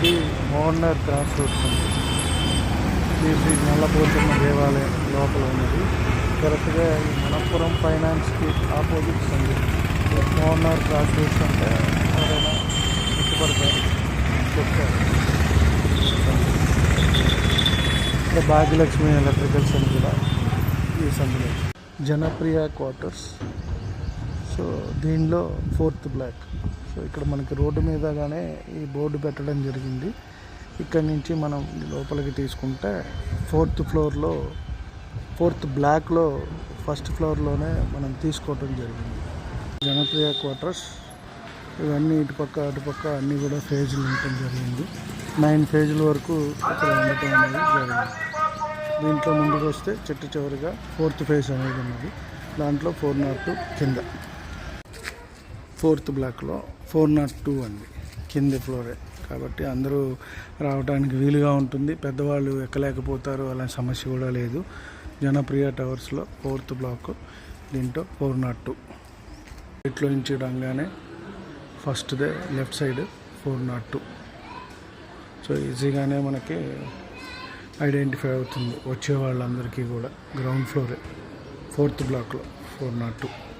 ఇది మోహన్నర్ cross roads అండి శ్రీ శ్రీ దేవాలయం లోపల ఉన్నది. కరెక్ట్గా ఈ మనపురం ఫైనాన్స్కి ఆపోజిట్ ఉంది. మోహన్నర్ క్రాస్ రోడ్స్ అంటే ఎవరైనా ఇష్టపడతారు చెప్తారు ఇక్కడ భాగ్యలక్ష్మి ఎలక్ట్రికల్స్ అని కూడా ఈ సందులో జనప్రియ క్వార్టర్స్. సో దీనిలో ఫోర్త్ బ్లాక్. సో ఇక్కడ మనకి రోడ్డు మీదగానే ఈ బోర్డు పెట్టడం జరిగింది. ఇక్కడ నుంచి మనం లోపలికి తీసుకుంటే ఫోర్త్ ఫ్లోర్లో ఫోర్త్ బ్లాక్లో ఫస్ట్ ఫ్లోర్లోనే మనం తీసుకోవటం జరిగింది. జనప్రియ క్వార్టర్స్ ఇవన్నీ ఇటుపక్క అటుపక్క అన్నీ కూడా ఫేజులు ఉండటం జరిగింది. నైన్ ఫేజుల వరకు ఇక్కడ ఉండటం అనేది జరిగింది. దీంట్లో ముందుకు వస్తే చెట్టు చివరిగా ఫోర్త్ ఫేజ్ అనేది ఉన్నది. దాంట్లో ఫోర్ నాట్ కింద. ఫోర్త్ బ్లాక్లో ఫోర్ నాట్ టూ అండి కింది ఫ్లోరే. కాబట్టి అందరూ రావడానికి వీలుగా ఉంటుంది. పెద్దవాళ్ళు ఎక్కలేకపోతారు అలాంటి సమస్య కూడా లేదు. జనప్రియ టవర్స్లో ఫోర్త్ బ్లాక్ దీంట్లో ఫోర్ నాట్ టూ. ఇట్లో నుంచి రాగానే ఫస్ట్దే left side four nought two. So ఈజీగానే మనకి ఐడెంటిఫై అవుతుంది వచ్చే వాళ్ళందరికీ కూడా. గ్రౌండ్ ఫ్లోరే ఫోర్త్ బ్లాక్లో ఫోర్ నాట్ టూ.